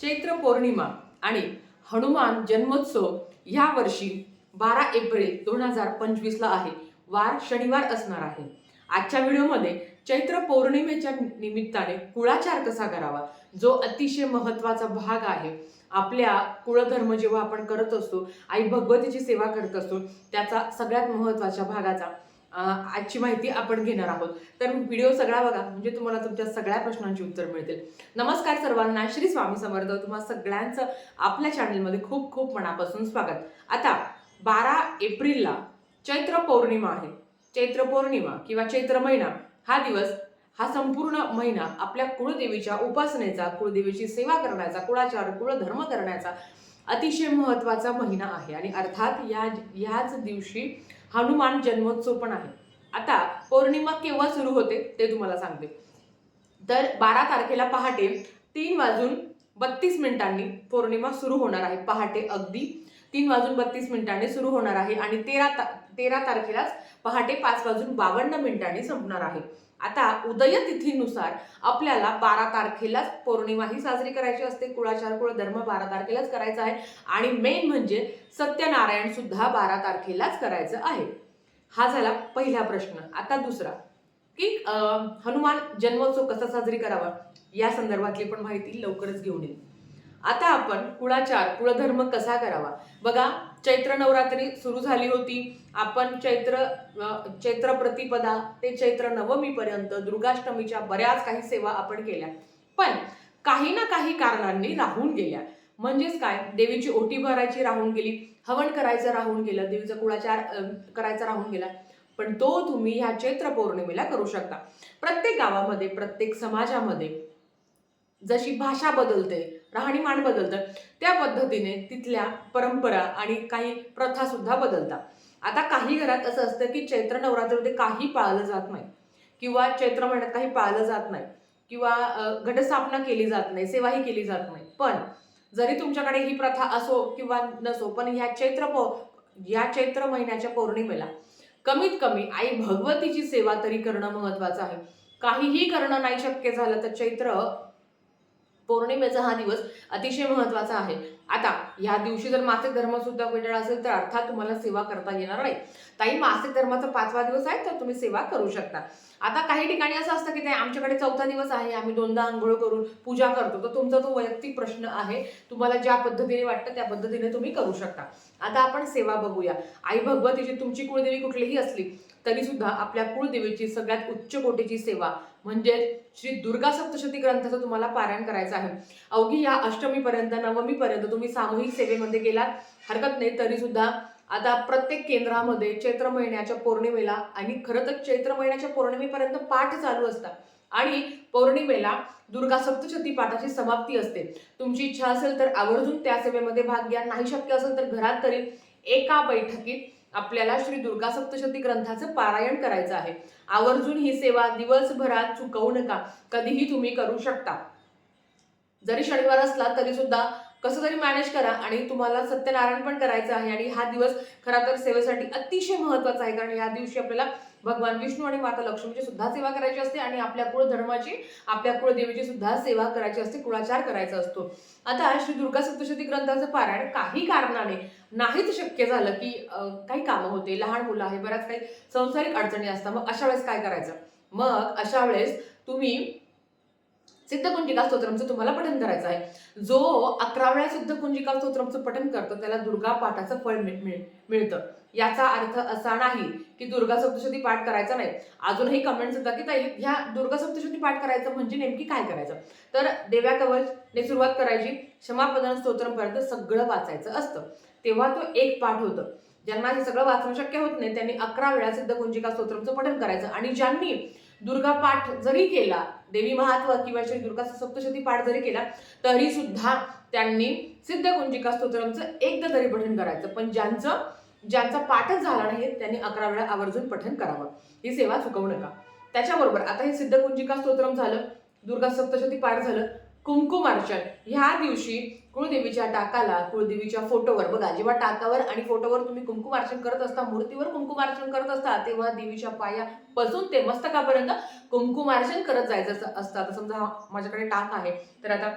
चैत्र पौर्णिमा आणि हनुमान जन्मोत्सव ह्या वर्षी बारा एप्रिल दोन हजार पंचवीसला आहे. वार शनिवार असणार आहे. आजच्या व्हिडिओमध्ये चैत्र पौर्णिमेच्या निमित्ताने कुळाचार कसा करावा जो अतिशय महत्त्वाचा भाग आहे. आपल्या कुळधर्म जेव्हा आपण करत असतो आई भगवतीची सेवा करत असतो त्याचा सगळ्यात महत्त्वाच्या भागाचा आजची माहिती आपण घेणार आहोत. तर व्हिडिओ सगळा बघा म्हणजे तुम्हाला तुमच्या सगळ्या प्रश्नांची उत्तर मिळतील. नमस्कार सर्वांना श्री स्वामी समर्थ. तुम्हा सगळ्यांचं आपल्या चॅनलमध्ये खूप खूप मनापासून स्वागत. आता बारा एप्रिलला चैत्र पौर्णिमा आहे. चैत्र पौर्णिमा किंवा चैत्र महिना हा दिवस हा संपूर्ण महिना आपल्या कुळदेवीच्या उपासनेचा कुळदेवीची सेवा करण्याचा कुळाचार कुळधर्म करण्याचा अतिशय महत्त्वाचा महिना आहे. आणि अर्थात या याच दिवशी हनुमान जन्मोत्सव पण आहे. आता पौर्णिमा केव्हा सुरू होते ते तुम्हाला सांगते. तर बारा तारखेला पहाटे तीन वाजून बत्तीस मिनिटांनी पौर्णिमा सुरू होणार आहे. पहाटे अगदी तीन वाजून बत्तीस मिनिटांनी सुरू होणार आहे. आणि तेरा ता तेरा तारखेलाच पहाटे पाच वाजून बावन्न मिनिटांनी संपणार आहे. आता उदय तिथीनुसार आपल्याला बारा तारखेलाच पौर्णिमा ही साजरी करायची असते. कुळाचार कुळ धर्म बारा तारखेलाच करायचा आहे. आणि मेन म्हणजे सत्यनारायण सुद्धा बारा तारखेलाच करायचं आहे. हा झाला पहिला प्रश्न. आता दुसरा. की हनुमान जन्मोत्सव कसा साजरी करावा? या संदर्भातली पण माहिती लवकरच घेऊन येईल. आता आपण कुळाचार कुळधर्म कसा करावा? बघा चैत्र नवरात्री सुरू झाली होती. आपण चैत्र चैत्र प्रतिपदा ते चैत्र नवमीपर्यंत दुर्गाष्टमीच्या बऱ्याच काही सेवा आपण केल्या. पण काही ना काही कारणांनी राहून गेल्या. म्हणजेच काय? देवीची ओटी भरायची राहून गेली. हवन करायचं राहून गेलं. देवीचा कुळाचार करायचा राहून गेला. पण तो तुम्ही ह्या चैत्र पौर्णिमेला करू शकता. प्रत्येक गावामध्ये प्रत्येक समाजामध्ये जशी भाषा बदलते राहणीमान बदलतं त्या पद्धतीने तिथल्या परंपरा आणि काही प्रथा सुद्धा बदलतात. आता काही घरात असं असतं की चैत्र नवरात्रीमध्ये काही पाळलं जात नाही. किंवा चैत्र महिन्यात काही पाळलं जात नाही. किंवा घटस्थापना केली जात नाही सेवाही केली जात नाही. पण जरी तुमच्याकडे ही प्रथा असो किंवा नसो पण ह्या चैत्र पौ या चैत्र महिन्याच्या पौर्णिमेला कमीत कमी आई भगवतीची सेवा तरी करणं महत्वाचं आहे. काहीही करणं नाही शक्य झालं तर चैत्र पौर्णिमेचा हा दिवस अतिशय महत्त्वाचा आहे. आता ह्या दिवशी जर मासिक धर्म सुद्धा वेगळा असेल तर अर्थात तुम्हाला सेवा करता येणार नाही. ताई मासिक धर्माचा पाचवा दिवस आहे तर तुम्ही सेवा करू शकता. आता काही ठिकाणी असं असतं की ते आमच्याकडे चौथा दिवस आहे आम्ही दोनदा आंघोळ करून पूजा करतो. तर तुमचा तो वैयक्तिक प्रश्न आहे तुम्हाला ज्या पद्धतीने वाटतं त्या पद्धतीने तुम्ही करू शकता. आता आपण सेवा बघूया. आई भगवतीची तुमची कुळदेवी कुठलीही असली तरी सुद्धा आपल्या कुळदेवीची सगळ्यात उच्च कोटीची सेवा म्हणजे श्री दुर्गा सप्तशती ग्रंथाचं तुम्हाला पारायण करायचं आहे. अवघी या अष्टमीपर्यंत नवमीपर्यंत तुम्ही सामूहिक सेवेमध्ये गेलात हरकत नाही तरी सुद्धा आता प्रत्येक केंद्रामध्ये चैत्र महिन्याच्या पौर्णिमेला आणि खरं तर चैत्र महिन्याच्या पौर्णिमेपर्यंत पाठ चालू असतात. आणि पौर्णिमेला दुर्गा सप्तशती पाठाची समाप्ती असते. तुमची इच्छा असेल तर आवर्जून त्या सेवेमध्ये भाग घ्या. नाही शक्य असेल तर घरात तरी एका बैठकीत आपल्याला श्री दुर्गा सप्तशती ग्रंथाचं पारायण करायचं आहे. आवर्जून ही सेवा दिवसभरात चुकवू नका. कधीही तुम्ही करू शकता. जरी शनिवार असला तरी सुद्धा कसं तरी मॅनेज करा आणि तुम्हाला सत्यनारायण पण करायचं आहे आणि हा दिवस खरा तर सेवेसाठी अतिशय महत्त्वाचा आहे. कारण या दिवशी आपल्याला भगवान विष्णू आणि माता लक्ष्मीची सुद्धा सेवा करायची असते आणि आपल्या कुळधर्माची आपल्या कुळदेवीची सुद्धा सेवा करायची असते कुळाचार करायचा असतो. आता श्री दुर्गा सप्तशती ग्रंथाचं पारायण काही कारणाने नाहीच शक्य झालं की काही कामं होते लहान मुलं आहे बऱ्याच काही संसारिक अडचणी असतात. मग अशा वेळेस काय करायचं? मग अशा वेळेस तुम्ही सिद्धकुंजिका स्तोत्रमचं तुम्हाला पठन करायचं आहे. जो अकरा वेळा सिद्धकुंजिका स्तोत्रमचं पठन करतो त्याला दुर्गा पाठाचं फळ मिळ- मिळ- मिळतं. याचा अर्थ असा नाही की दुर्गा सप्तशती पाठ करायचा नाही. अजूनही कमेंट्स येतात की ताई ह्या दुर्गा सप्तशती पाठ करायचं म्हणजे नेमकी काय करायचं? तर देव्या कवचने सुरुवात करायची. क्षमापदन स्तोत्रमपर्यंत सगळं वाचायचं असतं. तेव्हा तो एक पाठ होतं. ज्यांना हे सगळं वाचणं शक्य होत नाही त्यांनी अकरा वेळा सिद्धकुंजिका स्तोत्रमचं पठन करायचं. आणि ज्यांनी दुर्गा पाठ जरी केला देवी महात्व किंवा श्री दुर्गा सप्तशती पाठ जरी केला तरी सुद्धा त्यांनी सिद्धकुंजिका स्तोत्रमचं एकदा तरी पठण करायचं. पण ज्यांचं ज्यांचा पाठच झाला नाही त्यांनी अकरा वेळा आवर्जून पठण करावं. ही सेवा चुकवू नका. त्याच्याबरोबर आता हे सिद्धकुंजिका स्तोत्रम झालं दुर्गा सप्तशती पाठ झालं कुंकुमार्चन ह्या दिवशी कुळदेवीच्या टाकाला कुळदेवीच्या फोटोवर बघा जेव्हा टाकावर आणि फोटोवर तुम्ही कुंकुमार्चन करत असता मूर्तीवर कुंकुमार्चन करत असता तेव्हा देवीच्या पायापासून ते मस्तकापर्यंत कुंकुमार्चन करत जायचं असं- असतं. आता समजा हा माझ्याकडे टाक आहे. तर आता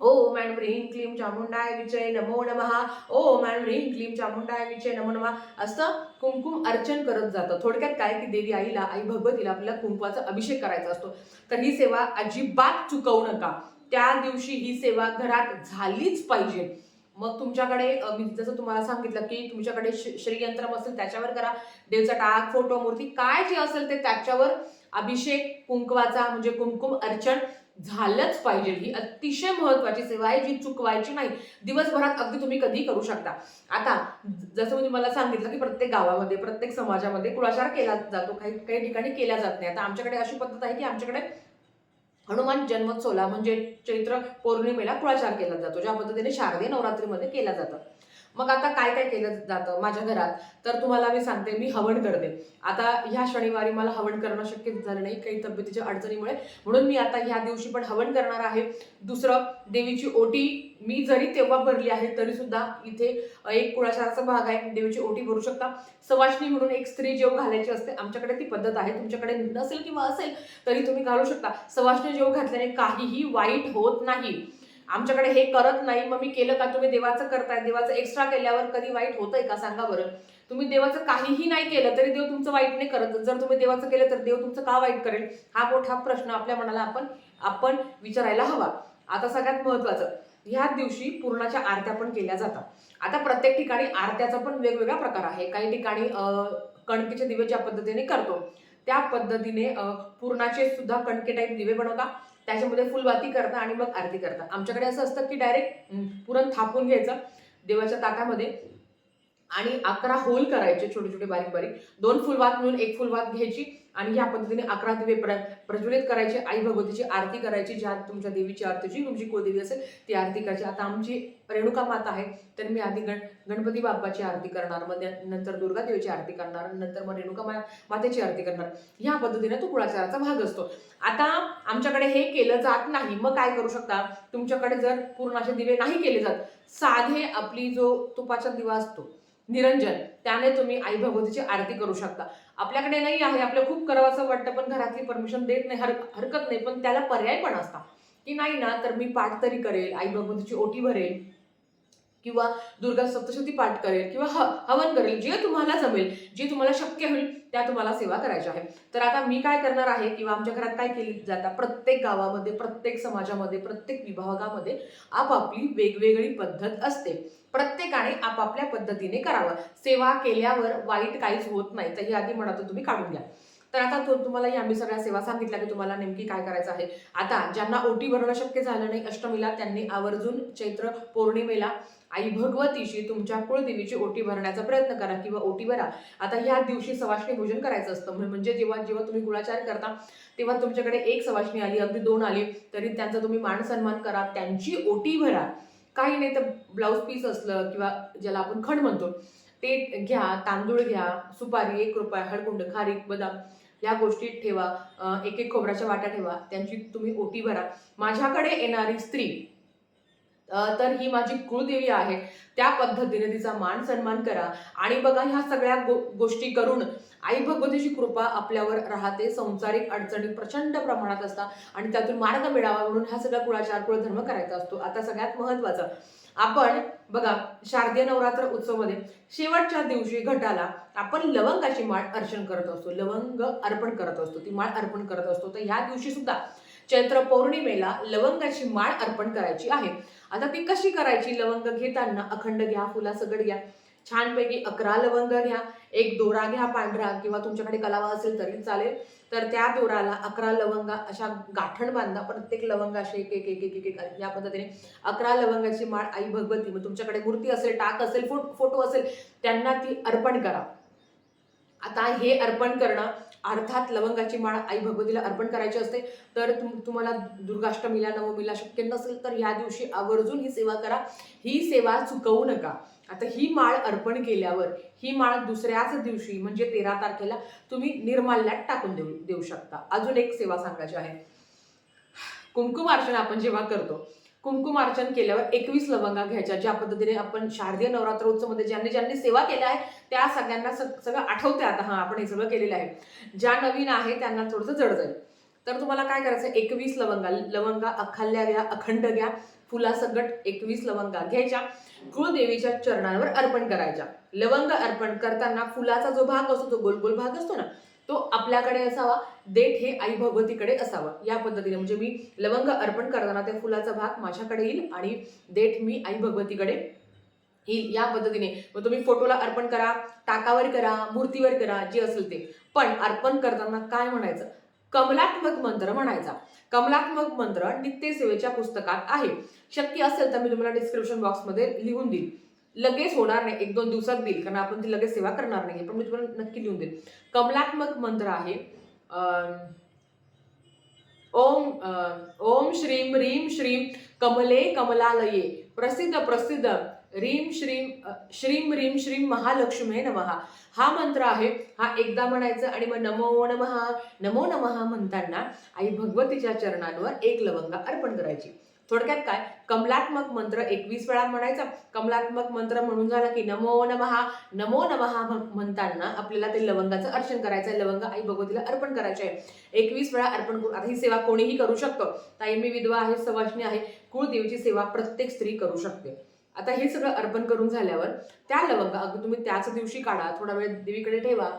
ओम अँड ह्रीं क्लीम चामुंडाय विजय नमो नमः. ओम अँड ह्रीं क्लीम चामुंडाय विजय नमो नमः. असं कुंकुम अर्चन करत जातं. थोडक्यात काय की देवी आईला आई भगवतीला आपल्याला कुंकवाचा अभिषेक करायचा असतो. तर ही सेवा अजिबात चुकवू नका. त्या दिवशी ही सेवा घरात झालीच पाहिजे. मग तुमच्याकडे मी जसं तुम्हाला सांगितलं की तुमच्याकडे श- श्रीयंत्रम असेल त्याच्यावर करा. देवचा टाक फोटो मूर्ती काय जे असेल ते त्याच्यावर अभिषेक कुंकवाचा म्हणजे कुंकुम अर्चन झालंच पाहिजे. ही अतिशय महत्वाची सेवा आहे जी चुकवायची नाही. दिवसभरात अगदी तुम्ही कधी करू शकता. आता जसं मी तुम्हाला सांगितलं की प्रत्येक गावामध्ये प्रत्येक समाजामध्ये कुळाचार केला जातो? काही काही ठिकाणी केला जात नाही. आता आमच्याकडे अशी पद्धत आहे की आमच्याकडे हनुमान जन्मोत्सवला म्हणजे चैत्र पौर्णिमेला कुळाचार केला जातो ज्या पद्धतीने शारदीय नवरात्रीमध्ये केला जातं. मग आता काय काय केलं जातं माझ्या घरात? तर तुम्हाला मी सांगते मी हवन करते. आता ह्या शनिवारी मला हवन करणं शक्य झालं नाही काही तब्येतीच्या अडचणीमुळे. म्हणून मी आता ह्या दिवशी पण हवन करणार आहे. दुसरं देवीची ओटी मी जरी तेव्हा भरली आहे तरी सुद्धा इथे एक कुळाचाराचा भाग आहे. देवीची ओटी भरू शकता. सवाष्णी म्हणून एक स्त्री जेव घालायची असते. आमच्याकडे ती पद्धत आहे. तुमच्याकडे नसेल किंवा असेल तरी तुम्ही घालू शकता. सवाष्णी जेव घातल्याने काहीही वाईट होत नाही. आमच्याकडे हे करत नाही मग मी केलं का? तुम्ही देवाचं करताय देवाचं एक्स्ट्रा केल्यावर कधी वाईट होतंय का? सांगा बरं. तुम्ही देवाचं काहीही नाही केलं तरी देव तुमचं वाईट नाही करत. जर तुम्ही देवाचं केलं तर देव तुमचं का वाईट करेल? हा मोठा प्रश्न आपल्या मनाला आपण आपण विचारायला हवा. आता सगळ्यात महत्वाचं ह्या दिवशी पूर्णाच्या आरत्या पण केल्या जातात. आता प्रत्येक ठिकाणी आरत्याचा पण वेगवेगळा प्रकार आहे. काही ठिकाणी कणकेचे दिवे ज्या पद्धतीने करतो त्या पद्धतीने पूर्णाचे सुद्धा कणके टाईप दिवे बनवता त्याच्यामध्ये फुलवाती करता आणि मग आरती करता आमच्याकडे असं असतं की डायरेक्ट पुरण थापून घ्यायचं देवाच्या ताटामध्ये. आणि अकरा होल करायचे छोटे छोटे बारीक बारीक. दोन फुलवात मिळून एक फुलवात घ्यायची आणि ह्या पद्धतीने अकरा दिवे प्र प्रज्वलित करायचे. आई भगवतीची आरती करायची ज्या तुमच्या देवीची आरतीची तुमची कुलदेवी असेल ती आरती करायची. आता आमची रेणुका माता आहे तर मी आधी गण गणपती बाप्पाची आरती करणार मग त्या- नंतर दुर्गा देवीची आरती करणार नंतर मग रेणुका मा मातेची आरती करणार. ह्या पद्धतीने तो कुळाचाराचा भाग असतो. आता आमच्याकडे हे केलं जात नाही. मग काय करू शकता? तुमच्याकडे जर पूर्णाचे दिवे नाही केले जात साधे आपली जो तुपाचा दिवा असतो निरंजन त्याने तुम्ही आई भगवतीची आरती करू शकता. आपल्याकडे नाही आहे आपल्याला खूप करावं वाटतं पण घरातली परमिशन देत नाही हर हरकत नाही पण त्याला पर्याय पण असता की नाही ना तर मी पाठ तरी करेल आई भगवतीची ओटी भरेल किंवा दुर्गा सप्तशती पाठ करेल किंवा ह हवन करेल जे तुम्हाला जमेल जे तुम्हाला शक्य होईल त्या तुम्हाला सेवा करायच्या आहे. तर आता मी काय करणार आहे किंवा आमच्या घरात काय केली जातात प्रत्येक गावामध्ये प्रत्येक समाजामध्ये प्रत्येक विभागामध्ये आपापली वेगवेगळी पद्धत असते. प्रत्येकाने आपापल्या पद्धतीने करावं. सेवा केल्यावर वाईट काहीच होत नाही. तर ही आधी म्हणत तुम्ही काढून घ्या. तर आता तो तुम्हाला या आम्ही सगळ्या सेवा सांगितल्या की तुम्हाला नेमकी काय करायचं आहे. आता ज्यांना ओटी भरणं शक्य झालं नाही अष्टमीला त्यांनी आवर्जून चैत्र पौर्णिमेला आई भगवतीशी तुमच्या कुळदेवीची ओटी भरण्याचा प्रयत्न करा किंवा ओटी भरा. आता ह्या दिवशी सवाष्णी भोजन करायचं असतं. म्हणजे जेव्हा जेव्हा तुम्ही गुळाचार करता तेव्हा तुमच्याकडे एक सवाष्णी आली अगदी दोन आली तरी त्यांचा तुम्ही मान सन्मान करा त्यांची ओटी भरा. काही नाही तर ब्लाऊज पीस असलं किंवा ज्याला आपण खण म्हणतो ते घ्या तांदूळ घ्या सुपारी एक रुपया हळकुंड खारीक बदाम या गोष्टी ठेवा एक एक खोबऱ्याच्या वाट्या ठेवा त्यांची तुम्ही ओटी भरा. माझ्याकडे येणारी स्त्री तर ही माझी कुळदेवी आहे. त्या पद्धतीने तिचा मान सन्मान करा. आणि बघा ह्या सगळ्या गो गोष्टी करून आई भगवतीची कृपा आपल्यावर राहते. संसारिक अडचणी प्रचंड प्रमाणात असतात आणि त्यातून मार्ग मिळावा म्हणून हा सगळा कुळाचार कुळधर्म करायचा असतो. आता सगळ्यात महत्वाचं आपण बघा शारदीय नवरात्र उत्सवमध्ये शेवटच्या दिवशी घटाला आपण लवंगाची माळ अर्चन करत असतो. लवंग अर्पण करत असतो. ती माळ अर्पण करत असतो. तर ह्या दिवशी सुद्धा चैत्र पौर्णिमेला लवंगाची माळ अर्पण करायची आहे. आता ती कशी करायची? लवंग घेताना अखंड घ्या फुला सगड घ्या. छानपैकी अकरा लवंग घ्या. एक दोरा घ्या पांढरा किंवा तुमच्याकडे कलावा असेल तरी चालेल. तर त्या दोराला अकरा लवंगा अशा गाठण बांधा. प्रत्येक लवंग असे एक एक एक एक एक या पद्धतीने. अकरा लवंगाची माळ आई भगवती मग तुमच्याकडे मूर्ती असेल टाक असेल फोटो असेल त्यांना ती अर्पण करा. आता हे अर्पण करणं अर्थात लवंगाची माळ आई भगवतीला अर्पण करायची असते तर तुम तुम्हाला दुर्गाष्टमीला नवमीला शक्य नसेल तर या दिवशी आवर्जून ही सेवा करा. ही सेवा चुकवू नका. आता ही माळ अर्पण केल्यावर ही माळ दुसऱ्याच दिवशी म्हणजे तेरा तारखेला तुम्ही निर्माल्यात टाकून देऊ देऊ शकता. अजून एक सेवा सांगायची आहे. कुंकुम अर्चना आपण जेव्हा करतो कुंकुम अर्चन केल्यावर एकवीस लवंगा घ्यायच्या ज्या पद्धतीने आपण शारदीय नवरात्र उत्सवमध्ये ज्यांनी ज्यांनी सेवा केल्या आहे त्या सगळ्यांना सगळं आठवते आता हा आपण हे सगळं केलेलं आहे. ज्या नवीन आहे त्यांना थोडंसं जड जाईल. तर तुम्हाला काय करायचं एकवीस लवंगा लवंगा अखाल्ल्या घ्या अखंड घ्या फुलासकट एकवीस लवंगा घ्यायच्या कुळदेवीच्या चरणांवर अर्पण करायच्या. लवंग अर्पण करताना फुलाचा जो भाग असतो तो गोल गोल भाग असतो ना तो आपल्याकडे असावा देठ हे आई भगवतीकडे असावं. या पद्धतीने म्हणजे मी लवंग अर्पण करताना त्या फुलाचा भाग माझ्याकडे येईल आणि देठ मी आई भगवतीकडे येईल. या पद्धतीने. मग तुम्ही फोटोला अर्पण करा टाकावर करा मूर्तीवर करा जे असेल ते. पण अर्पण करताना काय म्हणायचं? कमलात्मक मंत्र म्हणायचा. कमलात्मक मंत्र नित्यसेवेच्या पुस्तकात आहे. शक्य असेल तर मी तुम्हाला डिस्क्रिप्शन बॉक्समध्ये लिहून देईल लगेच होणार नाही. एक दोन दिवसात देईल कारण आपण ती लगेच सेवा करणार नाही पण मी तुम्हाला नक्की लिहून देईल कमलात्मक मंत्र आहे. अं, ओम अं, ओम श्रीम रीम श्रीम कमले कमलालये. प्रसिद्ध प्रसिद्ध. रीम श्रीम श्रीम रीम श्रीम महालक्ष्मी नमहा हा मंत्र आहे. हा एकदा म्हणायचं आणि मग नमो नमहा नमो नमहा म्हणताना आई भगवतीच्या चरणांवर एक लवंगा अर्पण करायची. थोडक्यात काय? कमलात्मक मंत्र एकवीस वेळा म्हणायचा. कमलात्मक मंत्र म्हणून झाला की नमो नमहा. नमो नमहा म्हणताना आपल्याला ते लवंगाचं अर्चन करायचं आहे. लवंग आई भगवतीला अर्पण करायचे आहे. एकवीस वेळा अर्पण करून आता ही सेवा कोणीही करू शकतो? ताई मी विधवा आहे सवाष्णी आहे. कुळदेवीची सेवा प्रत्येक स्त्री करू शकते. आता हे सगळं अर्पण करून झाल्यावर त्या लवंगा अगदी तुम्ही त्याच दिवशी काढा. थोडा वेळ देवीकडे ठेवा.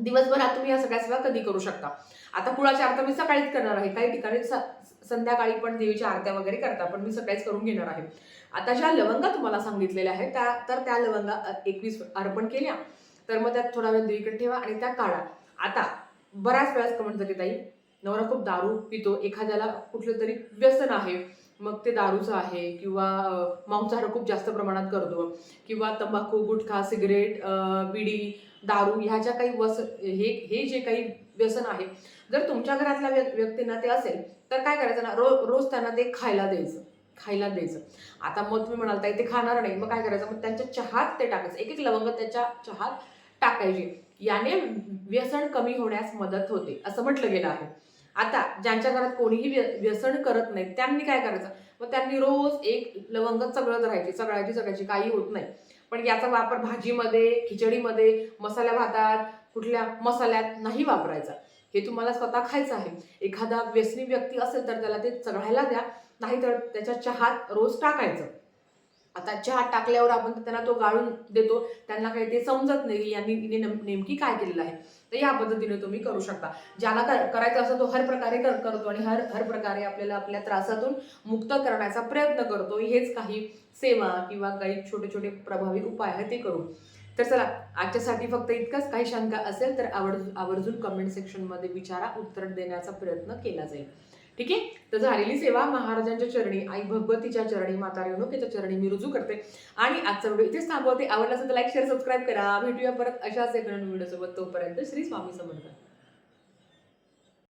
दिवसभरात तुम्ही या सगळ्या सेवा कधी करू शकता? आता कुळाच्या अर्थ मी सकाळीच करणार आहे. काही ठिकाणी स- संध्याकाळी पण देवीच्या आरत्या वगैरे करता पण मी सकाळीच करून घेणार आहे. आता ज्या लवंगा तुम्हाला सांगितलेल्या आहेत त्या तर त्या लवंगा एकवीस अर्पण केल्या. तर मग त्यात थोडा वेळ देवीकडे ठेवा आणि त्या काढा. आता बऱ्याच वेळाच कमेंट झाली ताई नवरा खूप दारू पितो एखाद्याला कुठलं तरी व्यसन आहे मग ते दारूचं आहे किंवा मांसाहार खूप जास्त प्रमाणात करतो किंवा तंबाखू गुटखा सिगरेट बिडी दारू ह्या ज्या काही वस हे हे जे काही व्यसन आहे जर तुमच्या घरातल्या व्य- व्यक्तींना ते असेल तर काय करायचं ना रो रोज त्यांना ते खायला द्यायचं. खायला द्यायचं. आता मग तुम्ही म्हणाल ताई ते खाणार नाही. मग काय करायचं? मग त्यांच्या चहात ते टाकायचं. एक एक लवंग त्याच्या चहात टाकायची. याने व्यसन कमी होण्यास मदत होते असं म्हटलं गेलं आहे. आता ज्यांच्या घरात कोणीही व्य- व्यसन करत नाही त्यांनी काय करायचं? मग त्यांनी रोज एक लवंग चगळत राहायची. चगळायची चगळायची काही होत नाही. पण याचा वापर भाजीमध्ये खिचडीमध्ये मसाल्या भातात कुठल्या मसाल्यात नाही वापरायचा. हे तुम्हाला स्वतः खायचं आहे. एखादा व्यसनी व्यक्ती असेल तर त्याला ते चढायला द्या नाहीतर त्याच्या चहात रोज टाकायचं. आता चहा टाकल्यावर आपण त्यांना तो गाळून देतो त्यांना काही ते समजत नाही की यांनी तिने नेमकी काय केलेलं आहे. तर या पद्धतीने तुम्ही करू शकता. ज्याला कर- करायचं असं तो हर प्रकारे कर करतो आणि हर हर प्रकारे आपल्याला आपल्या त्रासातून मुक्त करण्याचा प्रयत्न करतो. हेच काही सेवा किंवा काही छोटे छोटे प्रभावी उपाय आहेत ते करू तर चला आजच्यासाठी फक्त इतकंच. काही शंका असेल तर आवर्जून आवर्जून कमेंट सेक्शनमध्ये विचारा. उत्तर देण्याचा प्रयत्न केला जाईल. ठीक आहे? तर झालेली सेवा महाराजांच्या चरणी आई भगवतीच्या चरणी माता रेणुकेच्या चरणी मी रुजू करते. आणि आजचा व्हिडिओ इथेच थांबवते. आवडला असेल तर लाईक शेअर सबस्क्राईब करा. भेटूया परत अशाच एक नवीन व्हिडिओसोबत. तोपर्यंत श्री स्वामी समर्थ.